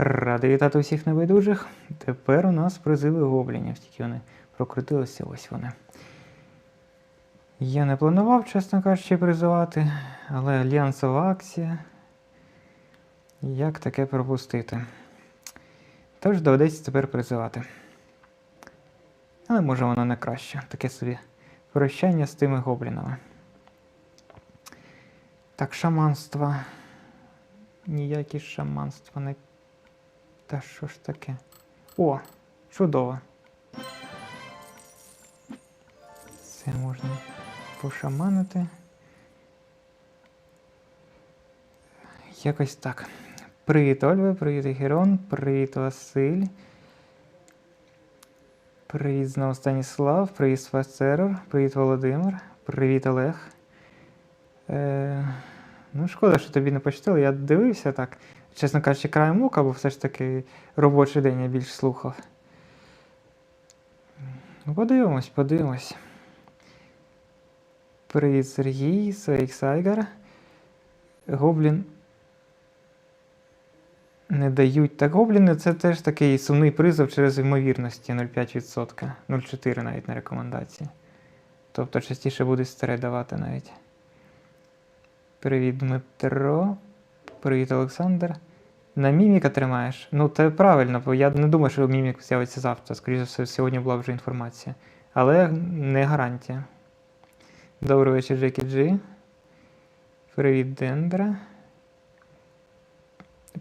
Радий вітати усіх небайдужих. Тепер у нас призиви гоблінів, тільки вони прокрутилися, ось вони. Я не планував, чесно кажучи, призивати, але альянсова акція. Як таке пропустити? Тож доведеться тепер призивати. Але може воно не краще. Таке собі прощання з тими гоблінами. Так, шаманство. Ніякі шаманства не та що ж таке? О, чудово. Це можна пошаманити. Якось так. Привіт, Ольве, привіт, Герон, привіт, Василь. Привіт знову Станіслав, привіт Свастерор, привіт Володимир, привіт Олег. Е, ну, шкода, що тобі не почитали. Я дивився так чесно кажучи, краєм ока, бо все ж таки робочий день я більш слухав. Ну, Подивимось, подивимось. Привіт, Сергій, Сейк Сайгар. Гоблін. Не дають. Так, гобліни це теж такий сумний призов через ймовірності 0,5%. 0,4 навіть на рекомендації. Тобто частіше буде старе давати навіть. Привіт, Дмитро. Привіт, Олександр. На міміка тримаєш? Ну, це правильно, бо я не думаю, що мімік з'явиться завтра. Скоріше все, сьогодні була вже інформація. Але не гарантія. Добрий вечір, Джекі Джі. Привіт, Дендра.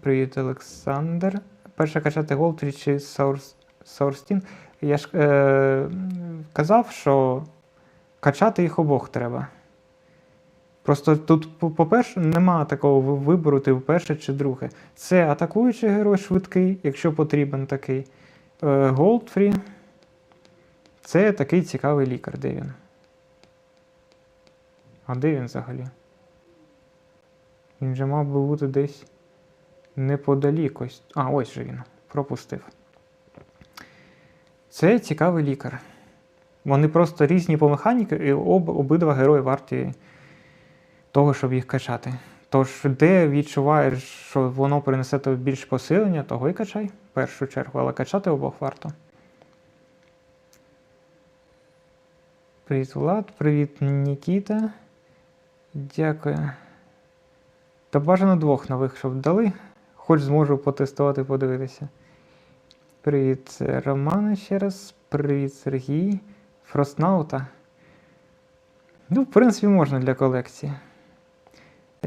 Привіт, Олександр. Перше качати Голтрі чи Сорстін. Я ж е, казав, що качати їх обох треба. Просто тут, по-перше, нема такого вибору, ти перше чи друге. Це атакуючий герой швидкий, якщо потрібен такий. Голдфрі. Це такий цікавий лікар. Де він? А де він взагалі? Він же мав би бути десь неподалік ось. А, ось же він. Пропустив. Це цікавий лікар. Вони просто різні по механіки, і об, обидва герої варті того, щоб їх качати. Тож, де відчуваєш, що воно принесе тобі більш посилення, того і качай в першу чергу, але качати обох варто. Привіт, Влад, привіт, Нікіта. Дякую. Та бажано двох нових, щоб дали. Хоч зможу потестувати, подивитися. Привіт, Романе ще раз. Привіт, Сергій. Фростнаута. Ну, в принципі, можна для колекції.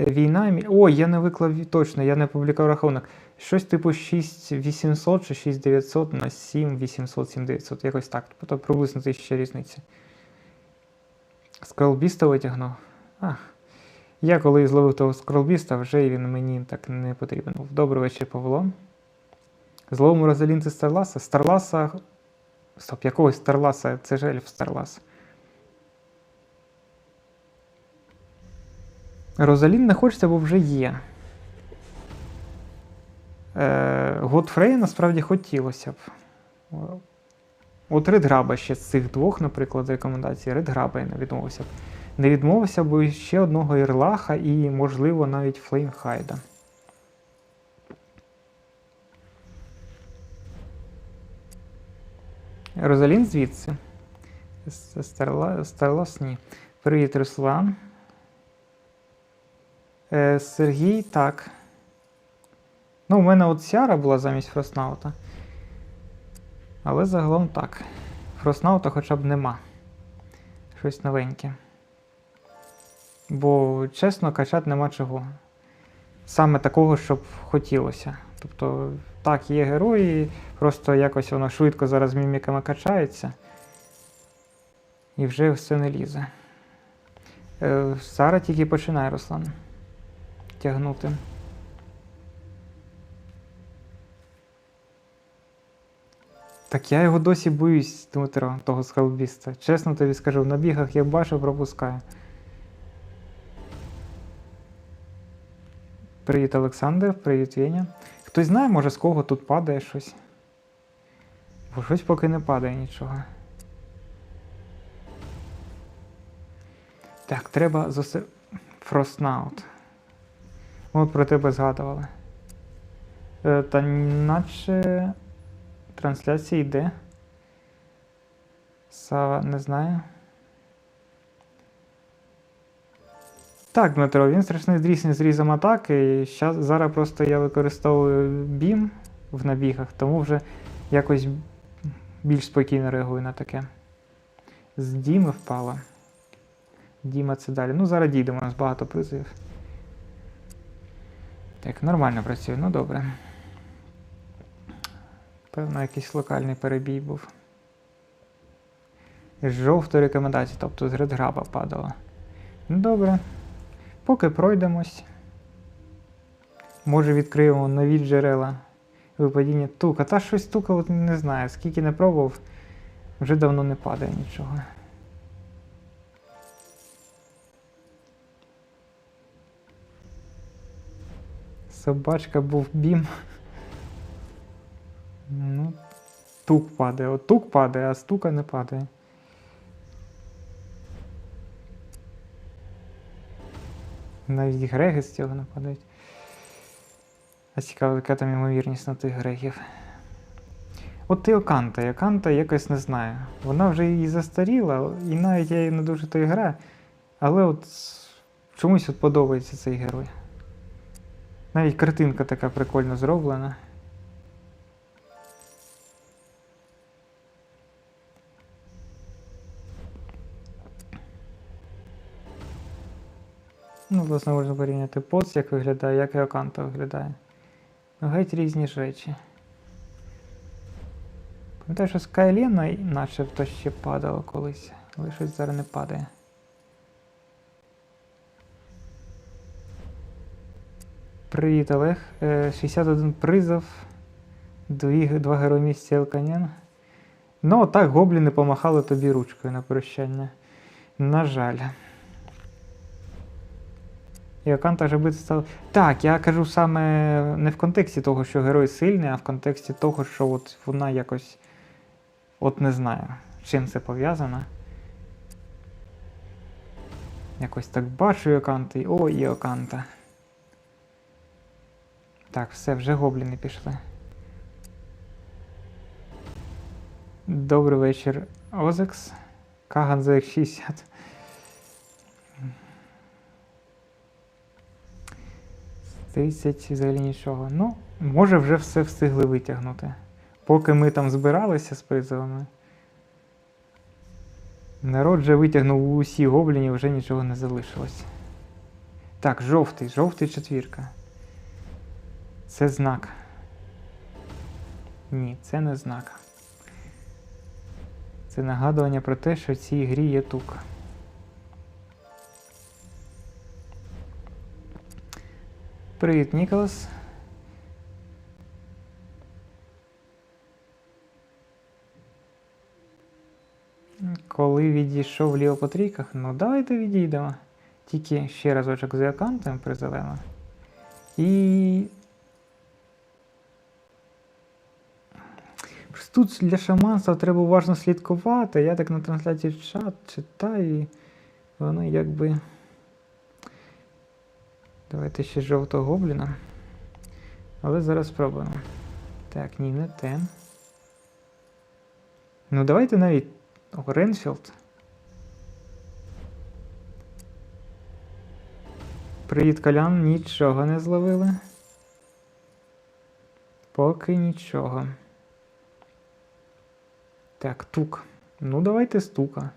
Війна. Ой, я не виклав точно, я не публікував рахунок. Щось типу 6800 чи 6900 на 7800, 7900, якось так. Тобто приблизно тисяча різниці. Скролбіста витягнув. Ах. Я коли зловив того скролбіста, вже він мені так не потрібен. був. Добрий вечір, Павло. Зловимо Розалінці Старласа. Старласа. Стоп, якогось Старласа, це ж ельф Старлас. Розалін не хочеться, бо вже є. Е, Готфрей насправді хотілося б. От Редграба ще з цих двох, наприклад, з рекомендацій, Редграба я не відмовився б. Не відмовився б ще одного Ірлаха і, можливо, навіть Флеймхайда. Розалін звідси. Старлас, ні. Привіт, Руслан. Е, Сергій, так. Ну, у мене от Сяра була замість Фроснаута. Але загалом так. Фроснаута хоча б нема. Щось новеньке. Бо, чесно, качати нема чого. Саме такого, щоб хотілося. Тобто, так, є герої, просто якось воно швидко зараз міміками качається. І вже все не лізе. Е, Сара тільки починає, Руслан тягнути. Так я його досі боюсь, Дмитро, того скалбіста. Чесно тобі скажу, на бігах я бачу, пропускаю. Привіт, Олександр, привіт, Веня. Хтось знає, може, з кого тут падає щось? Бо щось поки не падає нічого. Так, треба зосер... Фростнаут. От про тебе згадували. Е, Та наче трансляція йде. Сава не знаю. Так, Дмитро, він страшний зрісний зрізом атаки. Щас, зараз просто я використовую бім в набігах, тому вже якось більш спокійно реагую на таке. З Діми впало. Діма це далі. Ну, зараз дійдемо, у нас багато призивів. Так, нормально працює, ну добре. Певно, якийсь локальний перебій був. З жовтої рекомендації, тобто з редграба падало. Ну добре. Поки пройдемось. Може відкриємо нові джерела випадіння тука. Та щось тука от не знаю, скільки не пробував, вже давно не падає нічого. Собачка був бім. Ну, тук падає. От тук падає, а стука не падає. Навіть греги з цього нападають. А цікаво, яка там ймовірність на тих грегів. От ти Оканта, Оканта якось не знаю. Вона вже і застаріла, і навіть я її не дуже то і граю. Але от чомусь от подобається цей герой. Навіть картинка така прикольно зроблена. Ну, власне, можна порівняти поц, як виглядає, як і Оканта виглядає. Ну, геть різні ж речі. Пам'ятаю, що Скайлена начебто ще падало колись, але щось зараз не падає. Привіт, Олег. Е, 61 призов. Дві, два герої місця Елканян. Ну, так гобліни помахали тобі ручкою на прощання. На жаль. І Оканта вже бити став. Так, я кажу саме не в контексті того, що герой сильний, а в контексті того, що от вона якось. От не знаю, чим це пов'язано. Якось так бачу Оканти. О, і Оканта. Так, все, вже гобліни пішли. Добрий вечір, Озекс. Каган за 60. Тридцять взагалі нічого. Ну, може вже все встигли витягнути. Поки ми там збиралися з призовами. Народ вже витягнув усі гоблінів, вже нічого не залишилось. Так, жовтий, жовтий четвірка. Це знак. Ні, це не знак. Це нагадування про те, що в цій грі є тук. Привіт, Ніколас. Коли відійшов ліво по трійках, ну давайте відійдемо. Тільки ще разочок з аккаунтом призовемо. І. Тут для шаманства треба уважно слідкувати. Я так на трансляції в чат читаю, і воно якби. Давайте ще жовтого гобліна. Але зараз спробуємо. Так, ні, не те. Ну, давайте навіть Ренфілд. Привіт, Колян, нічого не зловили. Поки нічого. Так, тук. Ну, давайте стука.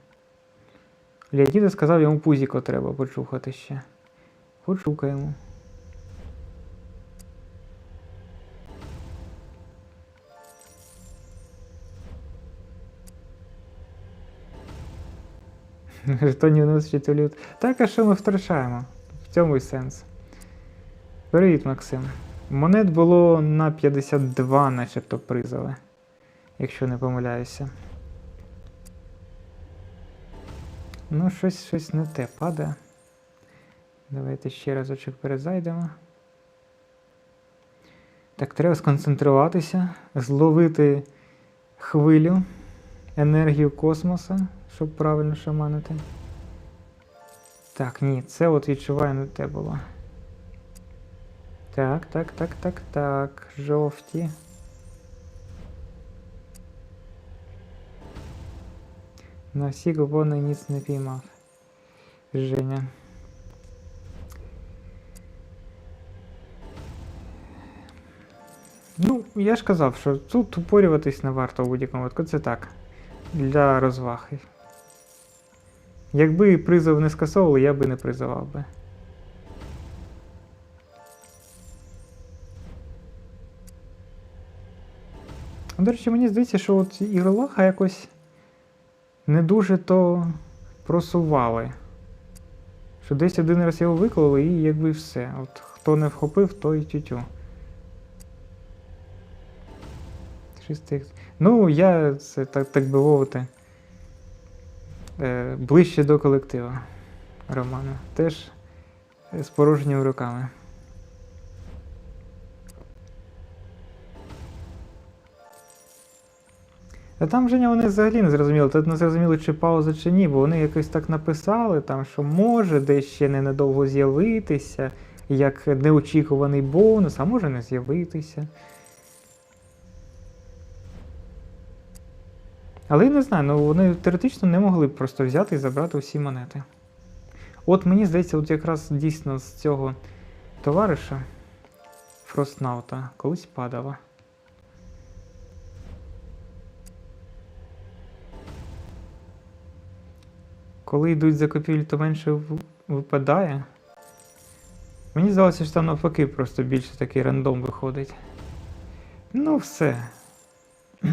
Леоніда сказав, йому пузіко треба почухати ще. Почукаємо. Жетонів носить люд. Так, а що ми втрачаємо? В цьому і сенс. Привіт, Максим. Монет було на 52, начебто призове, якщо не помиляюся. Ну, щось щось не те падає. Давайте ще разочок перезайдемо. Так, треба сконцентруватися, зловити хвилю, енергію космоса, щоб правильно шаманити. Так, ні, це от відчуваю не те було. Так, так, так, так, так. Жовті. На всі купони ніц не піймав. Женя. Ну, я ж казав, що тут упорюватись не варто у будь-якому випадку. Це так. Для розваги. Якби призов не скасовували, я би не призивав би. До речі, мені здається, що от Ігролаха якось не дуже то просували. Що десь один раз його виклали і якби все. От хто не вхопив, той тютю. Ну, я це так, так би мовити. Е, ближче до колектива Романа. Теж з порожніми руками. А там Женя вони взагалі не зрозуміли. Тут не зрозуміли, чи пауза, чи ні, бо вони якось так написали, там, що може десь ще ненадовго з'явитися, як неочікуваний бонус, а може не з'явитися. Але я не знаю, ну вони теоретично не могли просто взяти і забрати усі монети. От мені здається, от якраз дійсно з цього товариша Фростнаута колись падала. Коли йдуть закупівлі, то менше випадає. Мені здалося, що там навпаки просто більше такий рандом виходить. Ну, все.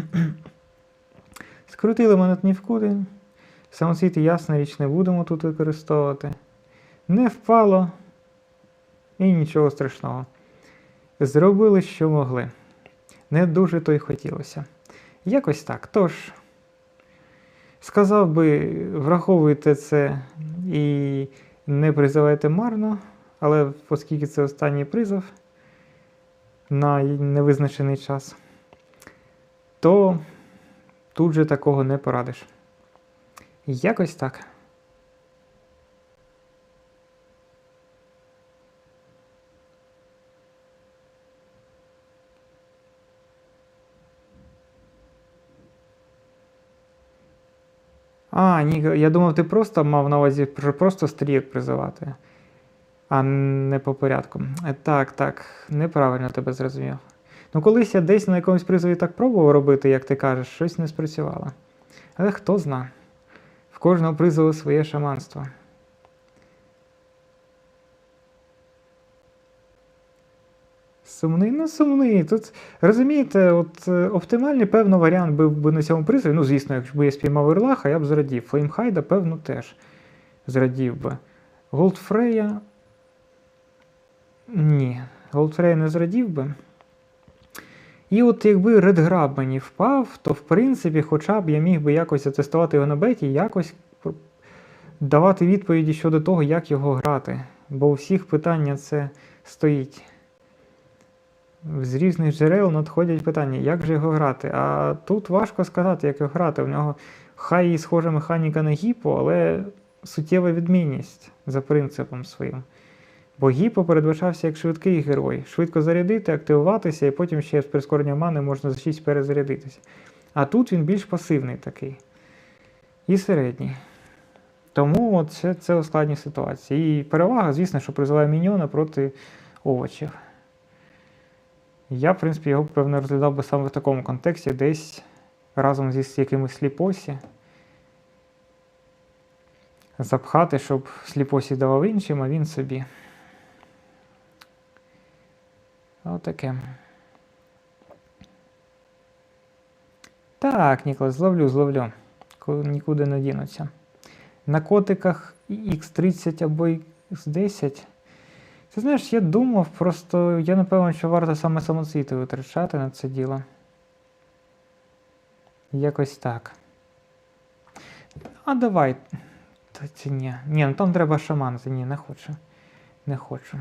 Скрутили монетні вкуди. Самоцвіти, ясна річ, не будемо тут використовувати. Не впало. І нічого страшного. Зробили, що могли. Не дуже то й хотілося. Якось так. Тож, сказав би, враховуйте це і не призивайте марно, але оскільки це останній призов на невизначений час, то тут же такого не порадиш. Якось так. А, ні, я думав, ти просто мав на увазі просто стрік призивати, а не по порядку. Е, Так, так, неправильно тебе зрозумів. Ну, колись я десь на якомусь призові так пробував робити, як ти кажеш, щось не спрацювало. Але хто зна, в кожного призову своє шаманство. Сумний, ну сумний. Тут розумієте, от е, оптимальний, певно, варіант був би на цьому призові. Ну, звісно, б я спіймав Ірлаха, я б зрадів. Флеймхайда, певно, теж зрадів би. Голдфрея. Ні, Голдфрея не зрадів би. І от якби Редграб мені впав, то в принципі, хоча б я міг би якось затестувати його на беті і якось давати відповіді щодо того, як його грати. Бо у всіх питання це стоїть. З різних джерел надходять питання, як же його грати. А тут важко сказати, як його грати. У нього хай і схожа механіка на гіпо, але суттєва відмінність за принципом своїм. Бо гіпо передбачався як швидкий герой. Швидко зарядити, активуватися, і потім ще з прискорення мани можна за 6 перезарядитися. А тут він більш пасивний такий. І середній. Тому от це, це ускладні ситуації. І перевага, звісно, що призиває міньйона проти овочів. Я, в принципі, його, певно, розглядав би саме в такому контексті, десь разом зі якимось сліпосі. Запхати, щоб сліпосі давав іншим, а він собі. Отаке. Так, Ніколас, зловлю, зловлю. Нікуди не дінуться. На котиках X30 або X10. Ти знаєш, я думав, просто я напевно, що варто саме самоцвіти витрачати на це діло. Якось так. А давай. Та це ні. Ні, ну там треба шаман. Це ні, не хочу. Не хочу.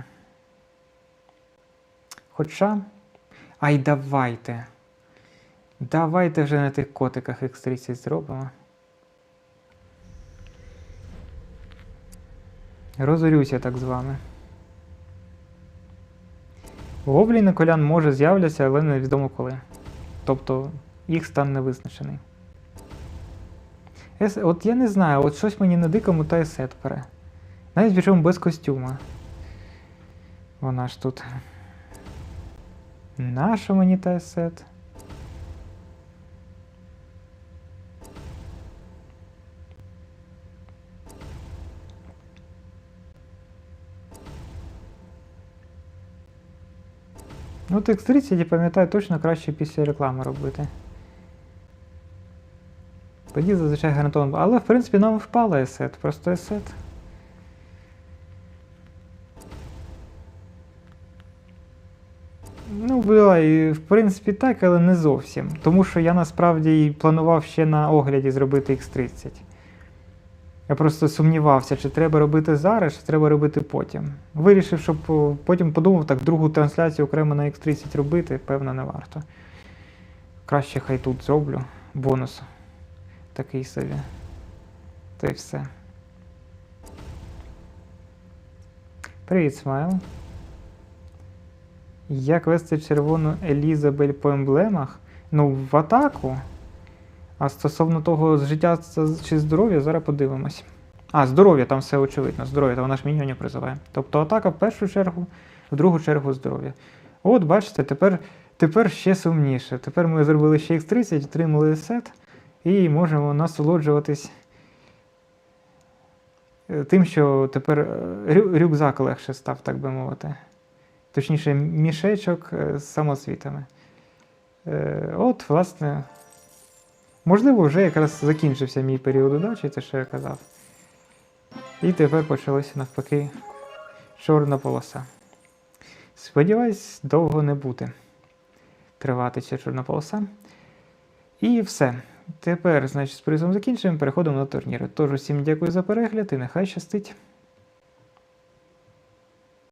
Хоча. Ай, давайте. Давайте вже на тих котиках X30 зробимо. Розорюся так з вами. Гобліни колян може з'являться, але невідомо коли. Тобто їх стан не визначений. Ес- От я не знаю, от щось мені на дикому та есет. Навіть причому без костюма. Вона ж тут. Наша мені та есет? Ну, текст 30, я пам'ятаю, точно краще після реклами робити. Тоді зазвичай гарантовано. Але, в принципі, нам впала есет, просто есет. Ну, була і в принципі так, але не зовсім. Тому що я насправді планував ще на огляді зробити X30. Я просто сумнівався, чи треба робити зараз, чи треба робити потім. Вирішив, щоб потім подумав, так другу трансляцію окремо на X30 робити, певно, не варто. Краще хай тут зроблю. Бонус. Такий собі. Та й все. Привіт, Смайл. Як вести червону Елізабель по емблемах? Ну, в атаку. А стосовно того, життя чи здоров'я, зараз подивимось. А, здоров'я, там все очевидно. Здоров'я, то вона ж міньйонів призиває. Тобто атака в першу чергу, в другу чергу здоров'я. От, бачите, тепер, тепер ще сумніше. Тепер ми зробили ще X30, отримали сет і можемо насолоджуватись е, тим, що тепер е, рюкзак легше став, так би мовити. Точніше, мішечок е, з самосвітами. От, власне, можливо, вже якраз закінчився мій період удачі, те, що я казав. І тепер почалося навпаки чорна полоса. Сподіваюсь, довго не буде тривати ця чорна полоса. І все. Тепер, значить, з призом закінчуємо, переходимо на турніри. Тож усім дякую за перегляд і нехай щастить.